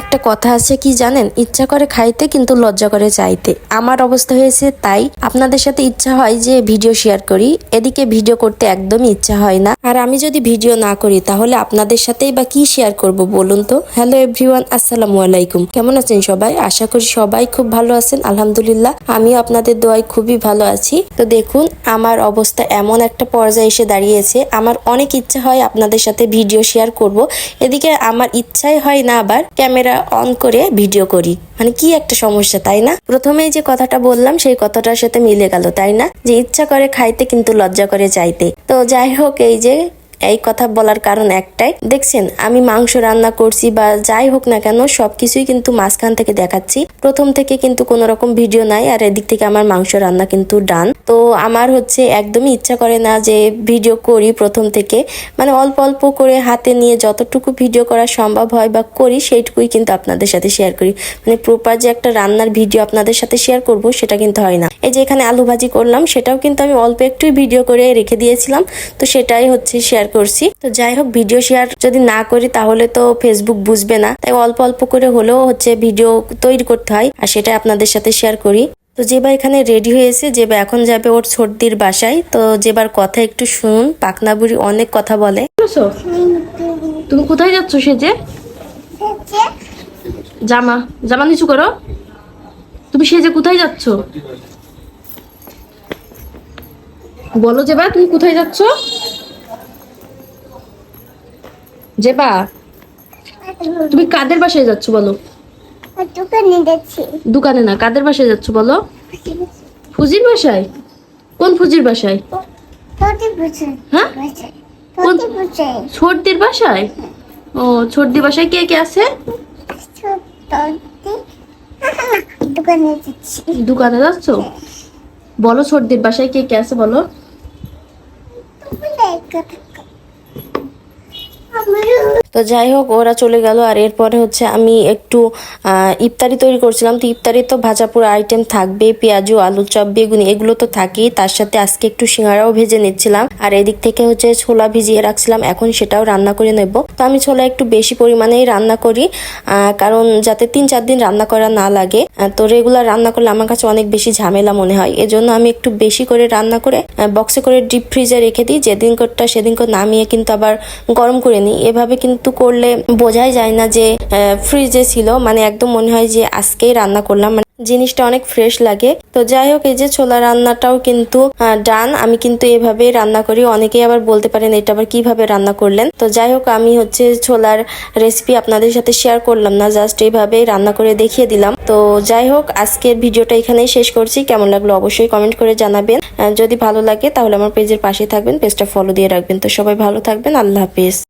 একটা কথা আছে কি জানেন? ইচ্ছা করে খাইতে কিন্তু লজ্জা করে চাইতে। আমার অবস্থা হয়েছে তাই আপনাদের সাথে ইচ্ছা হয় যে ভিডিও শেয়ার করি। এদিকে ভিডিও করতে একদমই ইচ্ছা হয় না। আর আমি যদি ভিডিও না করি, তাহলে আপনাদের সাথেই বা কি শেয়ার করব বলুন তো? হ্যালো এভরিওয়ান আসসালামু আলাইকুম। কেমন আছেন সবাই? আশা করি সবাই খুব ভালো আছেন, আলহামদুলিল্লাহ। আমিও আপনাদের দোয়ায় খুবই ভালো আছি। তো দেখুন, আমার অবস্থা এমন একটা পর্যায়ে এসে দাঁড়িয়েছে। আমার অনেক ইচ্ছা হয় আপনাদের সাথে ভিডিও শেয়ার করব। এদিকে আমার ইচ্ছাই হয় না আবার ক্যামেরা অন করে ভিডিও করি। মানে কি একটা সমস্যা, তাই না? প্রথমেই যে কথাটা বললাম, সেই কথাটার সাথে মিলে গেল, তাই না? যে ইচ্ছা করে খাইতে, কিন্তু লজ্জা করে চাইতে। তো যাই হোক, এই যে এই কথা বলার কারণ একটাই। দেখছেন, আমি মাংস রান্না করছি বা যাই হোক না কেন সবকিছুই কিন্তু মাঝখান থেকে দেখাচ্ছি। প্রথম থেকে কিন্তু কোনো রকম ভিডিও নাই আর এদিক থেকে আমার মাংস রান্না কিন্তু ডান। তো আমার হচ্ছে একদমই ইচ্ছা করে না যে ভিডিও করি প্রথম থেকে। মানে অল্প অল্প করে হাতে নিয়ে যতটুকু ভিডিও করা সম্ভব হয় বা করি, সেইটুকুই কিন্তু আপনাদের সাথে শেয়ার করি। মানে প্রপার যে একটা রান্নার ভিডিও আপনাদের সাথে শেয়ার করব, সেটা কিন্তু হয় না। এই যে এখানে আলু ভাজি করলাম, সেটাও কিন্তু আমি অল্প একটুই ভিডিও করে রেখে দিয়েছিলাম। তো সেটাই হচ্ছে শেয়ার করছি। তো যাই হোক ভিডিও শেয়ার যদি না করি তাহলে তো ফেসবুক বুঝবে না। তাই অল্প অল্প করে হলেও হচ্ছে ভিডিও তৈরি করতে হয় আর সেটা আপনাদের সাথে শেয়ার করি। তো যেবা এখানে রেডি হয়েছে যেবা এখন যাবে ওর সর্দির বাসায়। তো যেবার কথা একটু শুনুন পাকনা বুড়ি অনেক কথা বলে। তুমি কোথায় যাচ্ছ সেজে জামা জামা নিচু করো। তুমি সেজে কোথায় যাচ্ছ? বলো জেবা তুমি কোথায় যাচ্ছ? জেবা তুমি কাদের বাসায় যাচ্ছ বলো? দোকানে যাচ্ছি দোকানে না কাদের বাসায় যাচ্ছ বলো? ফুজির বাসায়? কোন ফুজির বাসায়? হ্যাঁ? কোন প্রতি বাসায়? ও ছোটদির বাসায় কে কে আছে? দোকানে যাচ্ছি। বলো ছোটদির বাসায় কে কে আছে বলে। blue. তো যাই হোক, ওরা চলে গেল। আর এরপরে হচ্ছে আমি একটু ইফতারি তৈরি করছিলাম। তো ইফতারি তো ভাজা আইটেম থাকবে, পেঁয়াজু, আলু চপ, বেগুনি, এগুলো তো থাকেই। তার সাথে আজকে একটু সিঙ্গারাও ভেজে নিচ্ছিলাম। আর এদিক থেকে হচ্ছে ছোলা ভিজিয়ে রাখছিলাম। এখন সেটাও রান্না করে নেব। তো আমি ছোলা একটু বেশি পরিমাণেই রান্না করি কারণ যাতে তিন চার দিন রান্না করা না লাগে তো রেগুলার রান্না করলে আমার কাছে অনেক বেশি ঝামেলা মনে হয়। এজন্য আমি একটু বেশি করে রান্না করে বক্সে করে ডিপ ফ্রিজে রেখে দিই। যেদিন করটা সেদিন করে নামিয়ে কিন্তু আবার গরম করে নিই। এভাবে কিন্তু করলে বোঝাই যায় না যে ফ্রিজে ছিল মানে একদম মনে হয় যে আজকেই রান্না করলাম মানে জিনিসটা অনেক ফ্রেশ লাগে। তো যাই হোক, এই যে ছোলা রান্নাটাও কিন্তু ডান আমি কিন্তু এভাবে রান্না করি, অনেকেই আবার বলতে পারেন এটা আবার কীভাবে রান্না করলেন। তো যাই হোক, আমি হচ্ছে ছোলার রেসিপি আপনাদের সাথে শেয়ার করলাম না জাস্ট এইভাবে রান্না করে দেখিয়ে দিলাম। তো যাই হোক, আজকের ভিডিওটা এখানেই শেষ করছি। কেমন লাগল অবশ্যই কমেন্ট করে জানাবেন। যদি ভালো লাগে, তাহলে আমার পেজের পাশে থাকবেন পেজটা ফলো দিয়ে রাখবেন। তো সবাই ভালো থাকবেন, আল্লাহ হাফিজ।